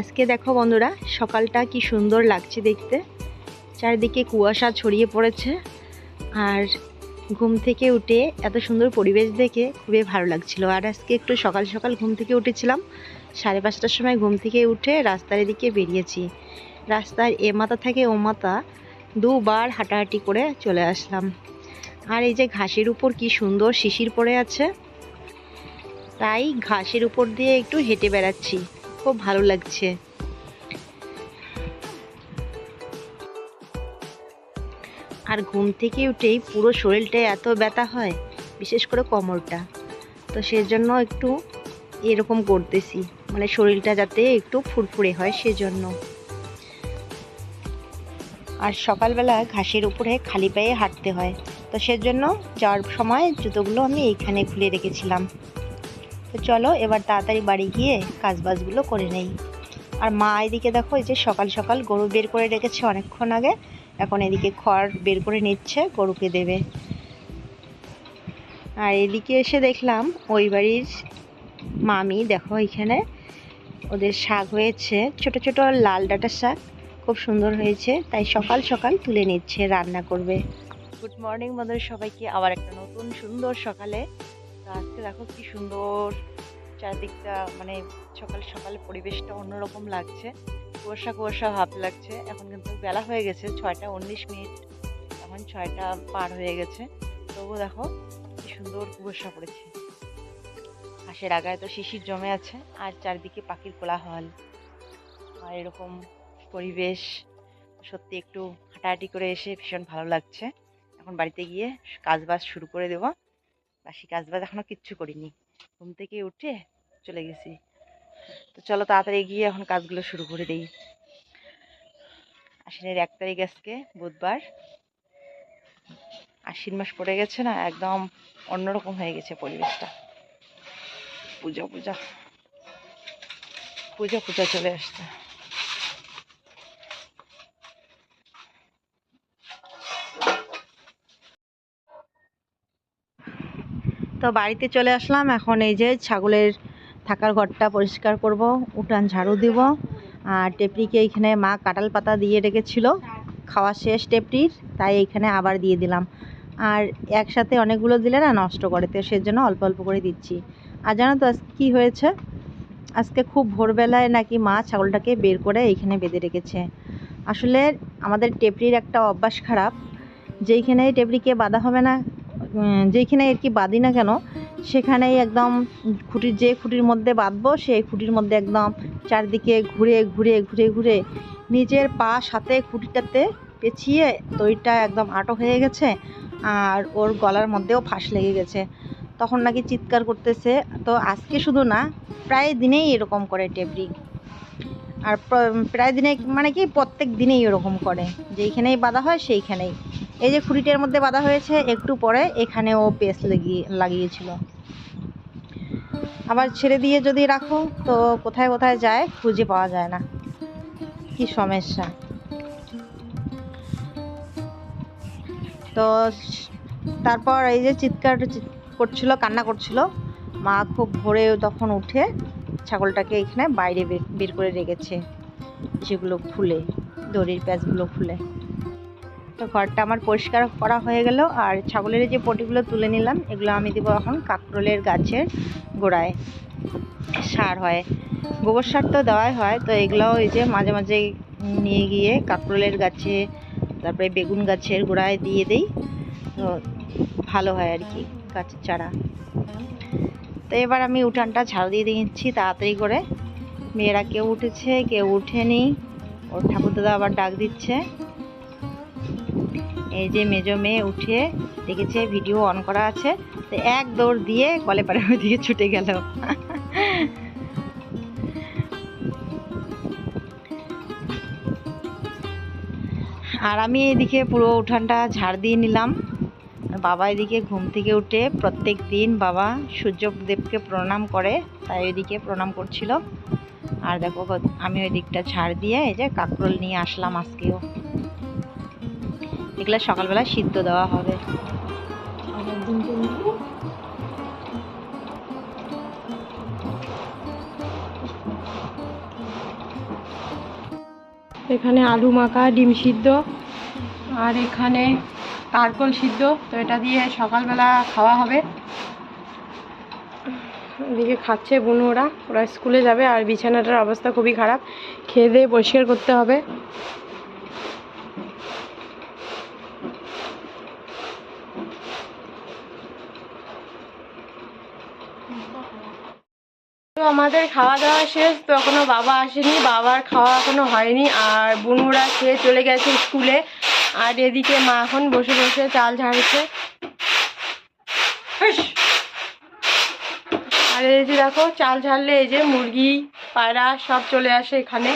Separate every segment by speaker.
Speaker 1: আজকে দেখো বন্ধুরা, সকালটা কি সুন্দর লাগছে দেখতে। চারিদিকে কুয়াশা ছড়িয়ে পড়েছে আর ঘুম থেকে উঠে এত সুন্দর পরিবেশ দেখে খুবই ভালো লাগছিল। আর আজকে একটু সকাল সকাল ঘুম থেকে উঠেছিলাম, সাড়ে পাঁচটার সময় ঘুম থেকে উঠে রাস্তার এদিকে বেরিয়েছি। রাস্তার এ মাথা থেকে ও মাথা দুবার হাঁটাহাঁটি করে চলে আসলাম। আর এই যে ঘাসের উপর কি সুন্দর শিশির পড়ে আছে, তাই ঘাসের উপর দিয়ে একটু হেঁটে বেড়াচ্ছি। খুব ভালো লাগছে। আর ঘুম থেকে উঠেই পুরো শরীরটা এত ব্যথা হয়, বিশেষ করে কোমরটা। তো সেজন্য একটু এরকম করতেছি মানে শরীরটা যাতে একটু ফুরফুরে হয় সেজন্য। আর সকালবেলা ঘাসের উপরে খালি পায়ে হাঁটতে হয়, তো সেজন্য যাওয়ার সময় জুতোগুলো আমি এইখানে খুলে রেখেছিলাম। তো চলো, এবার তাড়াতাড়ি বাড়ি গিয়ে কাজবাজগুলো করে নেই। আর মা এদিকে দেখো, এই যে সকাল সকাল গরু বের করে রেখেছে অনেকক্ষণ আগে। এখন এদিকে খড় বের করে নিচ্ছে, গরুকে দেবে। আর এদিকে এসে দেখলাম, ওই বাড়ির মামি, দেখো এখানে, ওদের শাক হয়েছে। ছোট ছোট লাল ডাঁটার শাক, খুব সুন্দর হয়েছে। তাই সকাল সকাল তুলে নিচ্ছে, রান্না করবে। গুড মর্নিং বন্ধুরা, সবাইকে আবার একটা নতুন সুন্দর সকালে আজকে দেখো কি সুন্দর চারদিকটা মানে সকাল সকাল পরিবেশটা অন্যরকম লাগছে। কুয়াশা কুয়াশা ভাব লাগছে। এখন কিন্তু বেলা হয়ে গেছে, ছয়টা উনিশ মিনিট। এখন ছয়টা পার হয়ে গেছে। তবু দেখো কি সুন্দর কুয়াশা পড়েছে। ঘাসের আগায় তো শিশির জমে আছে, আর চারদিকে পাখির কোলাহল। আর এরকম পরিবেশ, সত্যি একটু হাঁটাহাঁটি করে এসে ভীষণ ভালো লাগছে। এখন বাড়িতে গিয়ে কাজবাজ শুরু করে দেবো। বাসি কাজ বাজ এখনও কিচ্ছু করিনি। ঘুম থেকে উঠে চলে গেছি। তো চলো তাড়াতাড়ি গিয়ে এখন কাজগুলো শুরু করে দিই। আশ্বিনের এক তারিখ আজকে, বুধবার। আশ্বিন মাস পড়ে গেছে না, একদম অন্যরকম হয়ে গেছে পরিবেশটা। পূজা পূজা। পূজা পূজা চলে আসছে। তো বাড়িতে চলে আসলাম। এখন এই যে ছাগলের থাকার ঘরটা পরিষ্কার করব, উঠান ঝাড়ু দিব। আর টেপরিকে এইখানে মা কাঁঠাল পাতা দিয়ে রেখেছিল। খাওয়া শেষ টেপরির তাই এইখানে আবার দিয়ে দিলাম। আর একসাথে অনেকগুলো দিলে না নষ্ট করে, তো সেজন্য অল্প অল্প করে দিচ্ছি। আর জানো তো আজকে কী হয়েছে? আজকে খুব ভোরবেলায় নাকি মা ছাগলটাকে বের করে এইখানে বেঁধে রেখেছে। আসলে আমাদের টেপরির একটা অভ্যাস খারাপ যেইখানেই টেপরিকে বাঁধা হবে না উম, যেইখানে আর কি বাঁধি না কেন সেখানেই একদম খুঁটির যে খুঁটির মধ্যে বাঁধবো সেই খুঁটির মধ্যে একদম চারদিকে ঘুরে ঘুরে ঘুরে ঘুরে নিজের পা সাথে খুঁটিটাতে পেঁচিয়ে দড়িটা একদম আটো হয়ে গেছে আর ওর গলার মধ্যেও ফাঁস লেগে গেছে। তখন নাকি চিৎকার করতেছে। তো আজকে শুধু না প্রায় দিনেই এরকম করে টেবরি আর প্র- প্রায় দিনে মানে কি প্রত্যেক দিনেই এরকম করে। যেইখানেই বাঁধা হয় সেইখানেই। এই যে খুঁটিটার মধ্যে বাঁধা হয়েছে, একটু পরে এখানেও পেস লাগিয়ে, লাগিয়েছিল। আবার ছেড়ে দিয়ে যদি রাখো, তো কোথায় কোথায় যায় খুঁজে পাওয়া যায় না। কি সমস্যা। তো তারপর এই যে চিৎকার চিৎ- করছিল, কান্না করছিল, মা খুব ভোরে তখন উঠে ছাগলটাকে এখানে বাইরে বের- বের করে রেখেছে সেগুলো খুলে, দড়ির প্যাচগুলো খুলে। তো ঘরটা আমার পরিষ্কার করা হয়ে গেল। আর ছাগলের যে পটিগুলো তুলে নিলাম, এগুলো আমি দেবো এখন কাকরোলের গাছের গোড়ায়। সার হয়। গোবর সার তো দেওয়াই হয়, তো এগুলোও এই যে মাঝে মাঝে নিয়ে গিয়ে কাকরোলের গাছে, তারপরে বেগুন গাছের গোড়ায় দিয়ে দিই। তো ভালো হয় আর কি গাছের চারা। তো এবার আমি উঠানটা ঝাড়ু দিয়ে দিচ্ছি তাড়াতাড়ি করে। মেয়েরা কেউ উঠেছে, কেউ উঠেনি। ওর ঠাকুরদাদা আবার ডাক দিচ্ছে। এই যে মেজো মেয়ে উঠে দেখেছে ভিডিও অন করা আছে। তো এক দৌড় দিয়ে কলে পারে ওইদিকে ছুটে গেল। আর আমি এদিকে পুরো উঠানটা ঝাড় দিয়ে নিলাম। বাবা এদিকে ঘুম থেকে উঠে প্রত্যেক দিন বাবা সূর্যদেবকে প্রণাম করে, তাই ওইদিকে প্রণাম করছিল। আর দেখো, আমি ওই দিকটা ঝাড় দিয়ে এই যে কাকরোল নিয়ে আসলাম আজকেও। এগুলো সকালবেলা সিদ্ধ দেওয়া হবে।
Speaker 2: এখানে আলু মাখা, ডিম সিদ্ধ, আর এখানে কারকল সিদ্ধ। তো এটা দিয়ে সকালবেলা খাওয়া হবে। এদিকে খাচ্ছে বুনু ওরা। ওরা স্কুলে যাবে আর বিছানাটার অবস্থা খুবই খারাপ। খেয়ে দিয়ে পরিষ্কার করতে হবে। আমাদের খাওয়া দাওয়া শেষ, তো এখনও বাবা আসেনি, বাবার খাওয়া এখনও হয়নি, আর বুনুরা খেয়ে চলে গেছে স্কুলে। আর এদিকে মা এখন বসে বসে চাল ঝাড়ছে। আর এই যে দেখো, চাল ঝাড়লে এই যে মুরগি, পায়রা সব চলে আসে এখানে।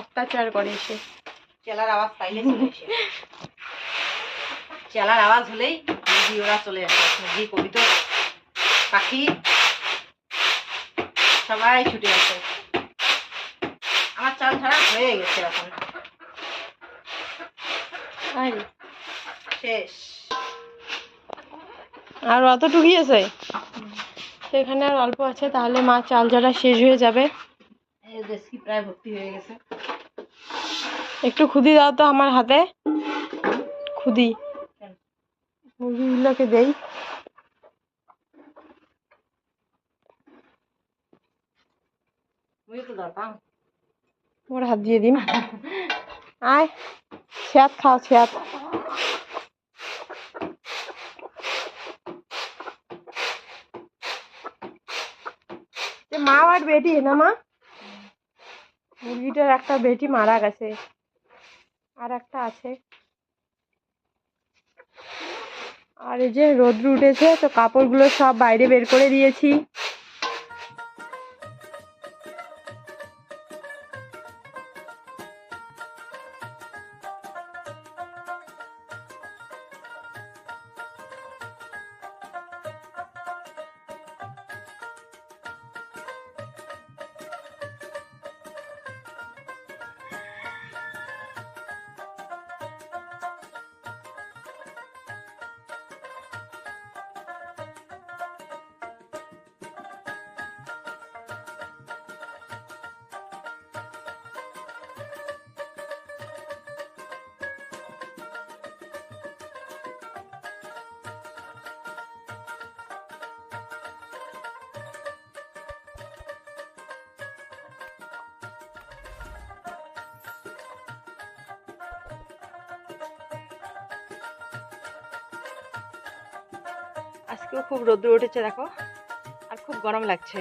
Speaker 2: অত্যাচার করে এসে
Speaker 1: চেলার আওয়াজ পাইলে চেলার আওয়াজ হলেই মুরগি ওরা চলে আসে। মুরগি কবিতা পাখি। সবাই ছুটে আসে। আমার চাল ছাড়া হয়ে গেছে এখন।
Speaker 2: আর।
Speaker 1: শেষ।
Speaker 2: আর অতটুকুই আছে? সেখানে আর অল্প আছে তাহলে মা চাল ঝাড়া শেষ হয়ে যাবে।
Speaker 1: দেশকি প্রায় ভর্তি হয়ে গেছে।
Speaker 2: একটু খুদি দাও তো আমার হাতে। খুদি। মুরগিগুলোকে দেই। ওর হাত দিয়ে দিন আয় ছেয়াত খাও ছেয়াত মা আর বেটি না, মা? মুরগিটার একটা বেটি মারা গেছে। আর একটা আছে। আর এই যে রোদ্র উঠেছে, তো কাপড়গুলো সব বাইরে বের করে দিয়েছি।
Speaker 1: আজকেও খুব রোদ্র উঠেছে, দেখো। আর খুব গরম লাগছে।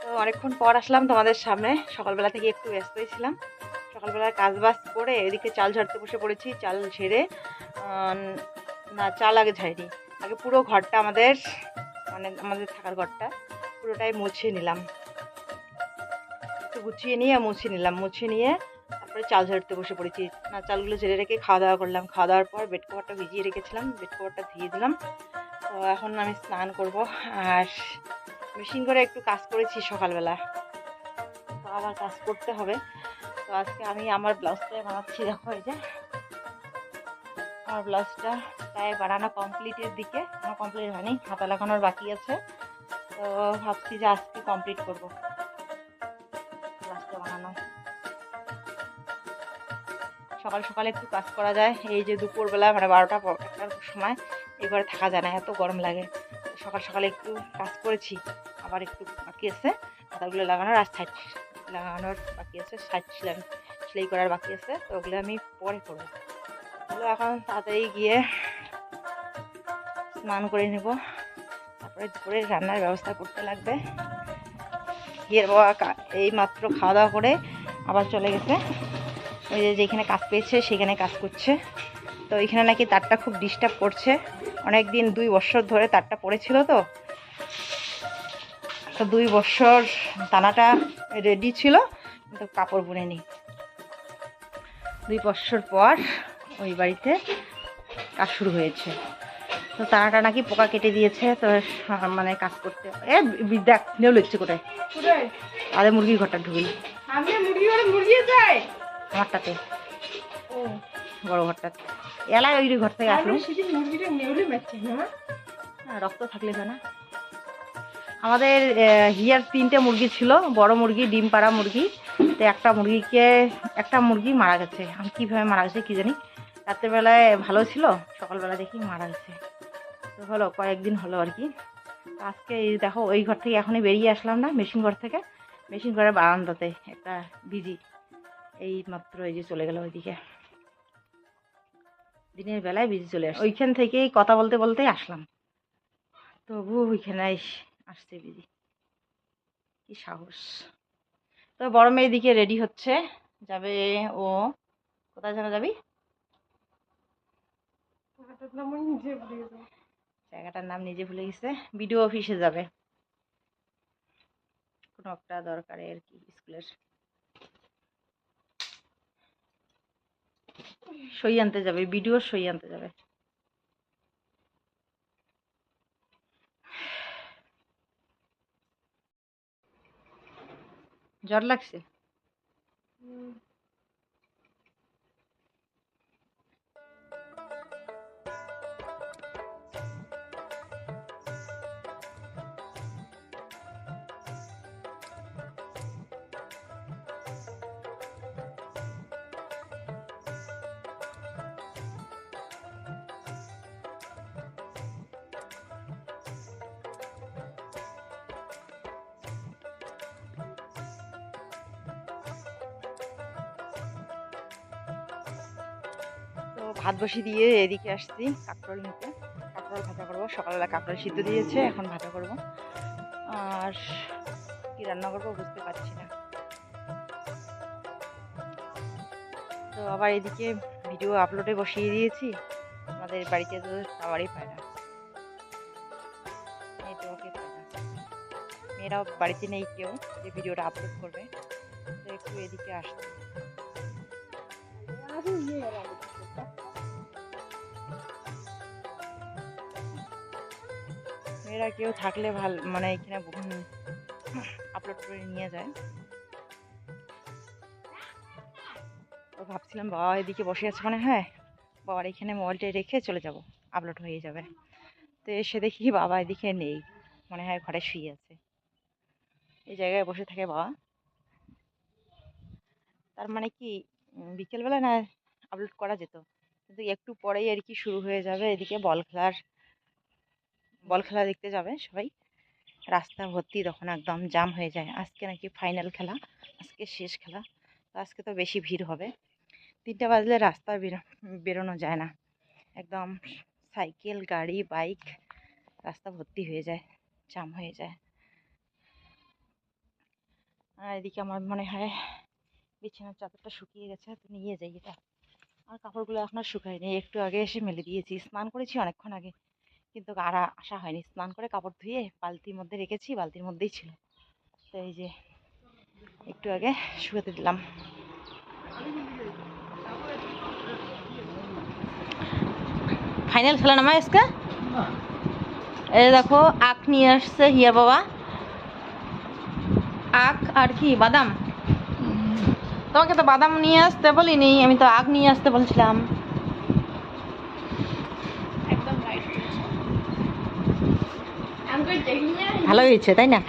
Speaker 1: তো অনেকক্ষণ পর আসলাম তোমাদের সামনে। সকালবেলা থেকে একটু ব্যস্তই ছিলাম। সকালবেলার কাজ বাজ করে এদিকে চাল ঝাড়তে বসে পড়েছি, চাল ঝেড়ে। না, চাল আগে ঝাড়িনি। আগে পুরো ঘরটা আমাদের মানে আমাদের থাকার ঘরটা পুরোটাই মুছে নিলাম। একটু গুছিয়ে নিয়ে মুছে নিলাম, মুছে নিয়ে তারপরে চাল ঝাড়তে বসে পড়েছি। না, চালগুলো ঝেড়ে রেখে খাওয়া দাওয়া করলাম। খাওয়া দাওয়ার পর বেড কভারটা ভিজিয়ে রেখেছিলাম, বেড কভারটা ধুয়ে দিলাম। তো এখন আমি স্নান করব আর মেশিন করে একটু কাজ করেছি সকালবেলা। তো আবার কাজ করতে হবে। তো আজকে আমি আমার ব্লাউজটাই বানাচ্ছি, দেখো এই যে। আমার ব্লাউজটা প্রায় বানানো কমপ্লিটের দিকে আমার কমপ্লিট হয়নি, হাতা লাগানোর বাকি আছে। তো ভাবছি যে আজকে কমপ্লিট করব ব্লাউজটা বানানো। সকাল সকালে একটু কাজ করা যায়। এই যে দুপুরবেলা মানে বারোটা একটার সময় এই ঘরে থাকা যায় না, এত গরম লাগে। সকাল সকালে একটু কাজ করেছি, আবার একটু বাকি আছে। হাতাগুলো লাগানোর আর সাইড লাগানোর বাকি আছে, সাইড সেলাই সেলাই করার বাকি আছে, তো ওগুলো আমি পরে করব। তাহলে এখন তাড়াতাড়ি গিয়ে স্নান করে নেব। তারপরে দুপুরে রান্নার ব্যবস্থা করতে লাগবে। গিয়ে বাবা এই মাত্র খাওয়া দাওয়া করে আবার চলে গেছে। ওই যে যেখানে কাজ পেয়েছে, সেখানে কাজ করছে। তো এখানে নাকি তারটা খুব ডিস্টার্ব করছে। অনেক দিন দুই বছর ধরে তারটা পড়েছিল তো। তো দুই বছর দানাটা রেডি ছিল কিন্তু কাপড় বুনেনি দুই বছর পর ওই বাড়িতে কাজ শুরু হয়েছে। তো তারাটা নাকি পোকা কেটে দিয়েছে তো মানে কাজ করতে এ দেখ নেও লিখছে কোথায়? আরে মুরগির ঘরটা ঢুকিল
Speaker 2: আমি মুরগি করে মুরগি যায়
Speaker 1: আমারটাতে।
Speaker 2: ও।
Speaker 1: বড় ঘরটাতে। এলাই ওই ঘর থেকে আসলো হ্যাঁ, রক্ত থাকলে তো না আমাদের হিয়ার তিনটে মুরগি ছিল বড় মুরগি ডিম পাড়া মুরগি। তো একটা মুরগিকে একটা মুরগি মারা গেছে। আমি কীভাবে মারা গেছে কী জানি? রাত্রেবেলায় ভালো ছিল সকালবেলা দেখি মারা গেছে। তো হলো কয়েকদিন হলো আর কি। আজকে দেখো ওই ঘর থেকে এখনই বেরিয়ে আসলাম না মেশিন ঘর থেকে। মেশিন ঘরের বারান্দাতে একটা বিজি। এই মাত্র এই যে চলে গেল ওইদিকে। দিনের বেলায় বিজি চলে আসে ওইখান থেকেই কথা বলতে বলতেই আসলাম। তবু ওইখানে আসছে বিজি কি সাহস। তো বড় মেয়ে দিকে রেডি হচ্ছে। যাবে ও। কোথায় যেন যাবি? জায়গাটার নাম নিজে ভুলে গেছে। বিডিও অফিসে যাবে। কোনো একটা দরকারে আর কি স্কুলের। সই আনতে যাবে ভিডিও সই আনতে যাবে। জ্বর লাগছে? তো ভাত বসিয়ে দিয়ে এদিকে আসছি কাঁকরোল নিতে। কাঁকরোল ভাজা করব। সকালবেলা কাঁকরোল সিদ্ধ দিয়েছে, এখন ভাজা করব। আর কি রান্না করব বুঝতে পারছি না। তো আবার এদিকে ভিডিও আপলোডে বসিয়ে দিয়েছি। আমাদের বাড়িতে তো টাওয়ারই পায় না। নেটওয়ার্কে পায় না। মেয়েরাও বাড়িতে নেই কেউ, যে ভিডিওটা আপলোড করবে। তো একটু এদিকে আসছে। মেয়েরা কেউ থাকলে ভালো মানে এখানে আপলোড করে নিয়ে যায়। তো ভাবছিলাম, বাবা এদিকে বসে আছে মানে হ্যাঁ। বাবার এখানে মোবাইলটা রেখে চলে যাব আপলোড হয়ে যাবে। তো এসে দেখি বাবা এদিকে নেই, মনে হয় ঘরে শুয়ে আছে। এই জায়গায় বসে থাকে বাবা। তার মানে কি বিকেলবেলা না আপলোড করা যেত। কিন্তু একটু পরেই আর কি শুরু হয়ে যাবে এদিকে বল খেলার বল খেলা দেখতে যাবে সবাই। রাস্তা ভর্তি তখন একদম জাম হয়ে যায়। আজকে নাকি ফাইনাল খেলা, আজকে শেষ খেলা। তো আজকে তো বেশি ভিড় হবে। তিনটা বাজলে রাস্তা বেরো, বেরোনো যায় না। একদম সাইকেল, গাড়ি, বাইক, রাস্তা ভর্তি হয়ে যায় জাম হয়ে যায়। আর এদিকে আমার মনে হয় বিছানার চাদরটা শুকিয়ে গেছে, তো নিয়ে যাই এটা। আর কাপড়গুলো এখনও শুকায়নি, একটু আগে এসে মেলে দিয়েছি। স্নান করেছি অনেকক্ষণ আগে। কিন্তু আর আসা হয়নি। স্নান করে কাপড় ধুয়ে বালতির মধ্যে রেখেছি, বালতির মধ্যেই ছিল। তো এই যে একটু আগে শুকাতে দিলাম। ফাইনাল খেলা নামা আজকে? এই দেখো, আখ নিয়ে আসছে হিয়া বাবা। আখ আর কি, বাদাম? তোমাকে তো বাদাম নিয়ে আসতে বলিনি, আমি তো আখ নিয়ে আসতে বলছিলাম
Speaker 2: একদম রাইট আমি কই দেখি না
Speaker 1: ভালো হয়েছে তাই না?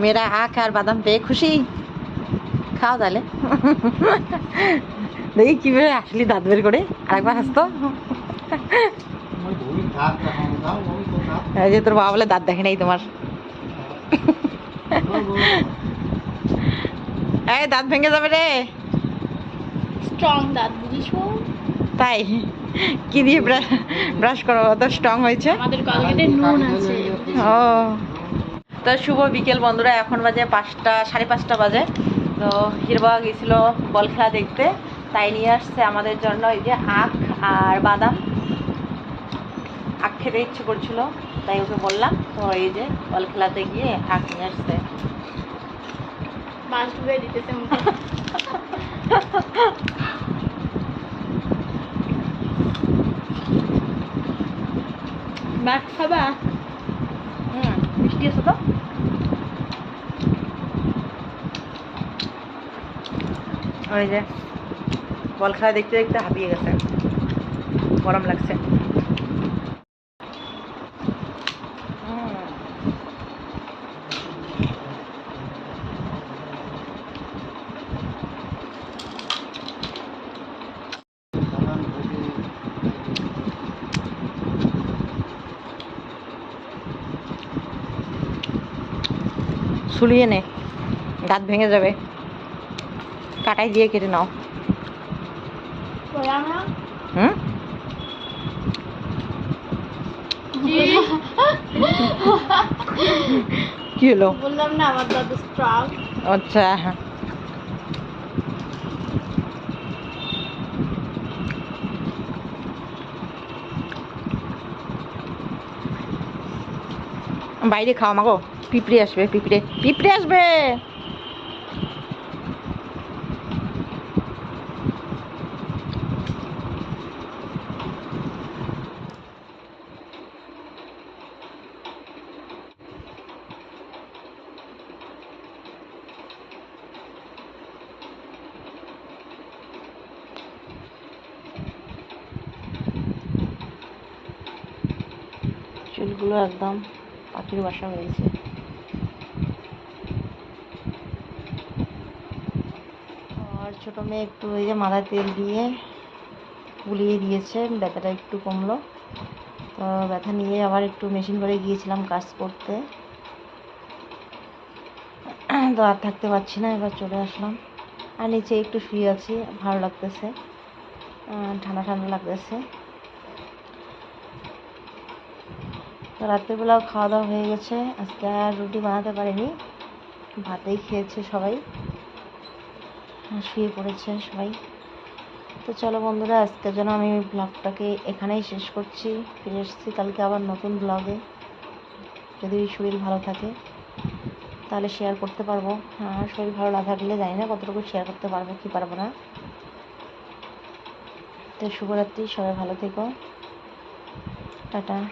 Speaker 1: মেয়েরা আখ আর বাদাম পেয়ে খুশি। খাও তাহলে। দেখি কীভাবে আসলি দাঁত বের করে আরেকবার হাসতো। যে তোর বাবা বলে দাঁত দেখে নাই তোমার। এই দাঁত ভেঙে যাবে রে।
Speaker 2: স্ট্রং দাঁত বুঝিছো?
Speaker 1: তাই। কি দিয়ে ব্রাশ করো অত স্ট্রং হয়েছে?
Speaker 2: আমাদের কলগেটে নুন আছে।
Speaker 1: ও। তো শুভ বিকেল বন্ধুরা এখন বাজে পাঁচটা সাড়ে পাঁচটা বাজে। তো হিরবা গেছিল বল খেলা দেখতে তাই নিয়ে আসছে আমাদের জন্য এই যে আখ আর বাদাম। আখ খেতে ইচ্ছে করছিল তাই ওকে বললাম তো এই যে বল খেলাতে গিয়ে আখ নিয়ে আসছে।
Speaker 2: দিতেছে ভাত খাবা?
Speaker 1: হুম, মিষ্টি আছে তো? ওই যে, বল খেলা দেখতে দেখতে হাঁপিয়ে গেছে। গরম লাগছে হুম। সুলিয়ে নে দাঁত ভেঙে যাবে। কাটাই দিয়ে কেটে নাও। হুম? কি হলো?
Speaker 2: বললাম না আমার দাদু স্ট্রং
Speaker 1: আচ্ছা। বাইরে খাওয়া মাগো। পিঁপড়ে আসবে পিঁপড়ে। পিঁপড়ে আসবে! চুলগুলো একদম পাখির বাসা হয়েছে। আর ছোটো মেয়ে একটু ওই যে মাথায় তেল দিয়ে গুলিয়ে দিয়েছে, ব্যথাটা একটু কমলো। তো ব্যথা নিয়ে আবার একটু মেশিন করে গিয়েছিলাম কাজ করতে। তো আর থাকতে পারছি না, এবার চলে আসলাম। আর নিচে একটু শুয়ে আছি, ভালো লাগতেছে। ঠান্ডা ঠান্ডা লাগতেছে। তো রাত্রেবেলাও খাওয়া দাওয়া হয়ে গেছে। আজকে আর রুটি বানাতে পারিনি। ভাতেই খেয়েছে সবাই। শুয়ে পড়েছে সবাই। তো চলো বন্ধুরা আজকের যেন আমি ব্লগটাকে এখানেই শেষ করছি। ফিরে এসেছি কালকে আবার নতুন ব্লগে। যদি শরীর ভালো থাকে, তাহলে শেয়ার করতে পারব। আর শরীর ভালো না থাকলে জানি না কতটুকু শেয়ার করতে পারব, কি পারব না। তো শুভরাত্রি, সবাই ভালো থেকো। টাটা।